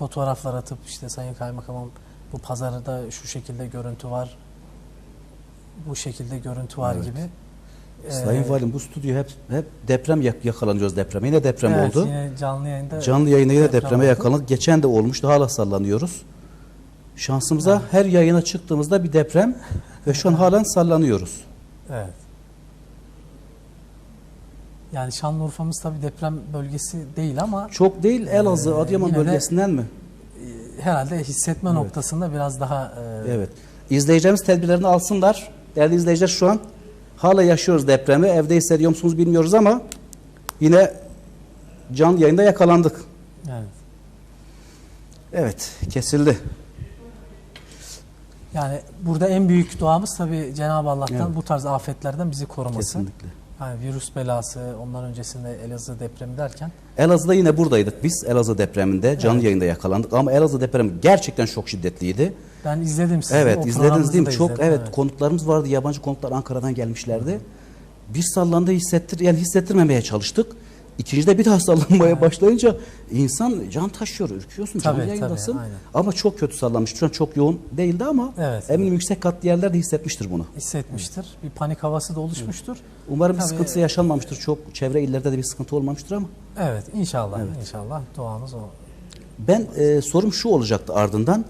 fotoğraflar atıp işte Sayın Kaymakamım bu pazarda şu şekilde görüntü var. Bu şekilde görüntü var Evet. gibi. Sayın Ee, Valim bu stüdyo hep hep deprem yak- yakalanıyoruz depreme. Yine deprem evet, oldu. Yine canlı yayında Canlı yayında yine deprem depreme yakalandık. Geçen de olmuştu. Hala sallanıyoruz. Şansımıza her yayına çıktığımızda bir deprem ve şu an halen sallanıyoruz. Evet. Yani Şanlıurfa'mız tabii deprem bölgesi değil ama Çok değil Elazığ, Ee, Adıyaman yine de- bölgesinden mi? e, herhalde hissetme Evet. noktasında biraz daha e, Evet. İzleyeceğimiz tedbirlerini alsınlar. Değerli izleyiciler şu an hala yaşıyoruz depremi. Evde hissediyor musunuz bilmiyoruz ama yine canlı yayında yakalandık. evet. Evet, kesildi. Yani burada en büyük duamız tabii Cenab-ı Allah'tan Evet. bu tarz afetlerden bizi koruması. Kesinlikle. Yani virüs belası, ondan öncesinde Elazığ depremi derken Elazığ'da yine buradaydık biz. Elazığ depreminde canlı Evet. yayında yakalandık ama Elazığ depremi gerçekten çok şiddetliydi. ben izledim sizi. evet, o izlediniz değil mi? Çok izledim, evet, konuklarımız vardı. Yabancı konuklar Ankara'dan gelmişlerdi. Bir sallandı hissettir yani hissettirmemeye çalıştık. İkincide bir daha sallanmaya başlayınca insan can taşıyor, ürküyorsun, canlı Tabii, yayındasın. tabii, aynen. Ama çok kötü sallanmış. Şu an çok yoğun değildi ama Evet, eminim yüksek katlı yerler de hissetmiştir bunu. hissetmiştir. Bir panik havası da oluşmuştur. Umarım bir sıkıntısı yaşanmamıştır. Çok çevre illerde de bir sıkıntı olmamıştır ama. Evet, inşallah, inşallah duamız o. Ben e, sorum şu olacaktı ardından.